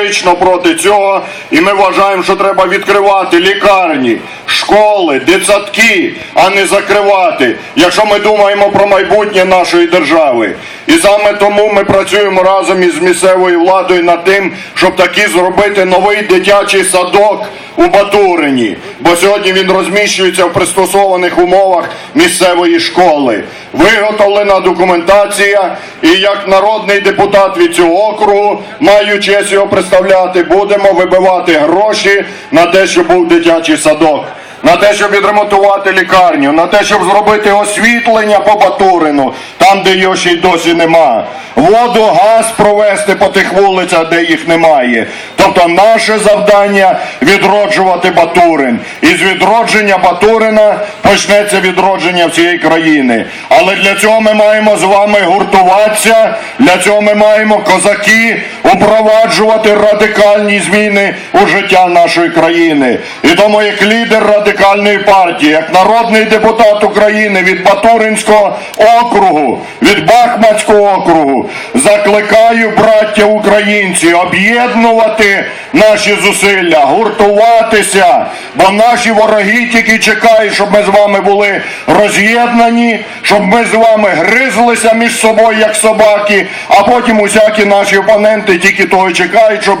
категорично проти цього, і ми вважаємо, що треба відкривати лікарні, школи, дитсадки, а не закривати, якщо ми думаємо про майбутнє нашої держави. І саме тому ми працюємо разом із місцевою владою над тим, щоб таки зробити новий дитячий садок у Батурині, бо сьогодні він розміщується в пристосованих умовах місцевої школи. Виготовлена документація, і як народний депутат від цього округу, маю честь його представляти, будемо вибивати гроші на те, щоб був дитячий садок. На те, щоб відремонтувати лікарню, на те, щоб зробити освітлення по Батурину, там, де його ще й досі нема. Воду, газ провести по тих вулицях, де їх немає. Тобто наше завдання відроджувати Батурин. І з відродження Батурина почнеться відродження всієї країни. Але для цього ми маємо з вами гуртуватися, для цього ми маємо козаки упроваджувати радикальні зміни у життя нашої країни. І тому як лідер радикальної партії, як народний депутат України від Батуринського округу, від Бахмацького округу, закликаю браття українці об'єднувати наші зусилля, гуртуватися, бо наші вороги тільки чекають, щоб ми з вами були роз'єднані, щоб ми з вами гризлися між собою, як собаки, а потім усякі наші опоненти тільки того чекають, щоб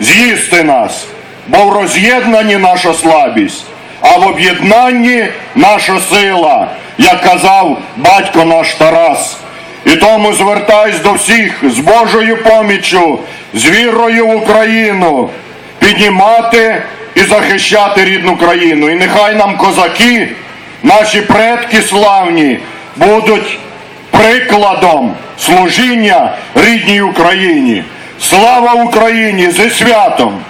з'їсти нас. Бо в роз'єднанні наша слабість, а в об'єднанні наша сила, як казав батько наш Тарас. І тому звертаюсь до всіх з Божою поміччю, з вірою в Україну, піднімати і захищати рідну країну. І нехай нам козаки, наші предки славні, будуть прикладом служіння рідній Україні. Слава Україні! Зі святом!